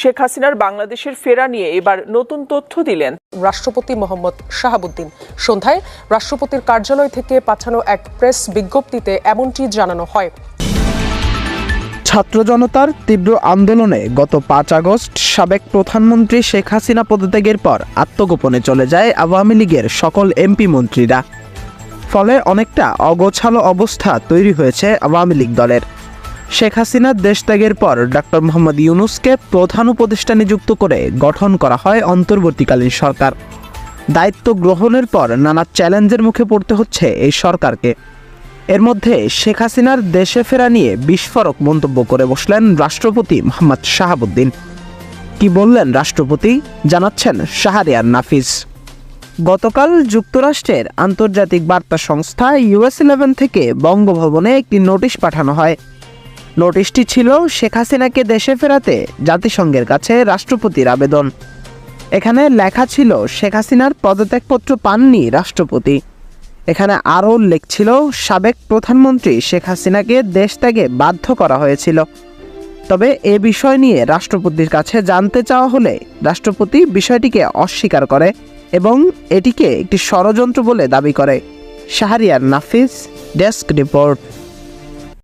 শেখ হাসিনার বাংলাদেশের ফেরা নিয়ে এবার নতুন তথ্য দিলেন। রাষ্ট্রপতি মোহাম্মদ শাহাবুদ্দিন। সন্ধ্যায় রাষ্ট্রপতির কার্যালয় থেকে পাঠানো এক প্রেস বিজ্ঞপ্তিতে এমনটি জানানো হয়। ছাত্র জনতার তীব্র আন্দোলনে গত পাঁচ আগস্ট সাবেক প্রধানমন্ত্রী শেখ হাসিনা পদত্যাগের পর আত্মগোপনে চলে যায় আওয়ামী লীগের সকল এমপি মন্ত্রীরা। ফলে অনেকটা অগোছালো অবস্থা তৈরি হয়েছে আওয়ামী লীগ দলের। শেখ হাসিনার দেশত্যাগের পর ডক্টর মোহাম্মদ ইউনুসকে প্রধান উপদেষ্টা নিযুক্ত করে গঠন করা হয় অন্তর্বর্তীকালীন সরকার। দায়িত্ব গ্রহণের পর নানা চ্যালেঞ্জের মুখে পড়তে হচ্ছে এই সরকারকে। এর মধ্যে শেখ হাসিনার দেশে ফেরা নিয়ে বিস্ফোরক মন্তব্য করে বসলেন রাষ্ট্রপতি মোহাম্মদ শাহাবুদ্দিন। কি বললেন রাষ্ট্রপতি? জানাচ্ছেন শাহরিয়ার নাফিজ গতকাল যুক্তরাষ্ট্রের আন্তর্জাতিক বার্তা সংস্থা ইউএস ইলেভেন থেকে বঙ্গভবনে একটি নোটিশ পাঠানো হয়। নোটিশটি ছিল শেখ হাসিনাকে দেশে ফেরাতে জাতিসংঘের কাছে রাষ্ট্রপতির আবেদন। এখানে লেখা ছিল শেখ হাসিনার পদত্যাগপত্র পাননি রাষ্ট্রপতি। এখানে আরও উল্লেখ ছিল, সাবেক প্রধানমন্ত্রী শেখ হাসিনাকে দেশ ত্যাগে বাধ্য করা হয়েছিল। তবে এ বিষয় নিয়ে রাষ্ট্রপতির কাছে জানতে চাওয়া হলে রাষ্ট্রপতি বিষয়টিকে অস্বীকার করে এবং এটিকে একটি ষড়যন্ত্র বলে দাবি করে। Shahriar Nafis, desk report.